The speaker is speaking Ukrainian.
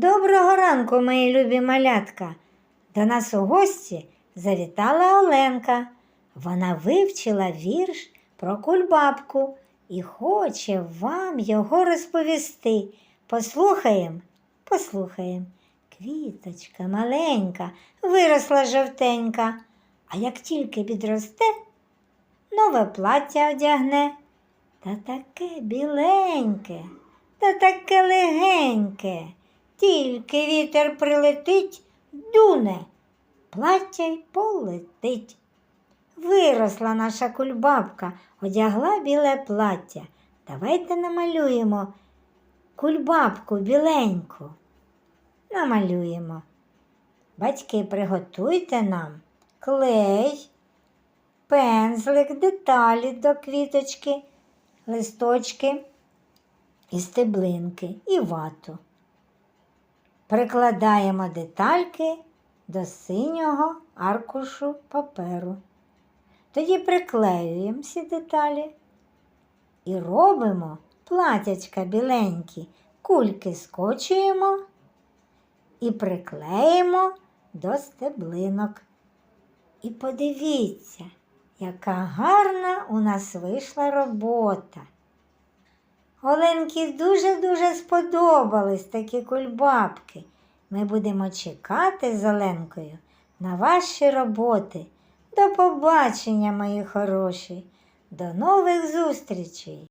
Доброго ранку, мої любі малятка. До нас у гості завітала Оленка. Вона вивчила вірш про кульбабку і хоче вам його розповісти. Послухаємо, послухаємо. Квіточка маленька, виросла жовтенька, а як тільки підросте, нове плаття одягне. Та таке біленьке, та таке легеньке. Тільки вітер прилетить, дуне, плаття й полетить. Виросла наша кульбабка, одягла біле плаття. Давайте намалюємо кульбабку біленьку. Намалюємо. Батьки, приготуйте нам клей, пензлик, деталі до квіточки, листочки і стеблинки і вату. Прикладаємо детальки до синього аркушу паперу. Тоді приклеюємо всі деталі і робимо платячка біленькі, кульки скочуємо і приклеїмо до стеблинок. І подивіться, яка гарна у нас вийшла робота. Оленки дуже-дуже сподобались такі кульбабки. Ми будемо чекати з Оленкою на ваші роботи. До побачення, мої хороші. До нових зустрічей!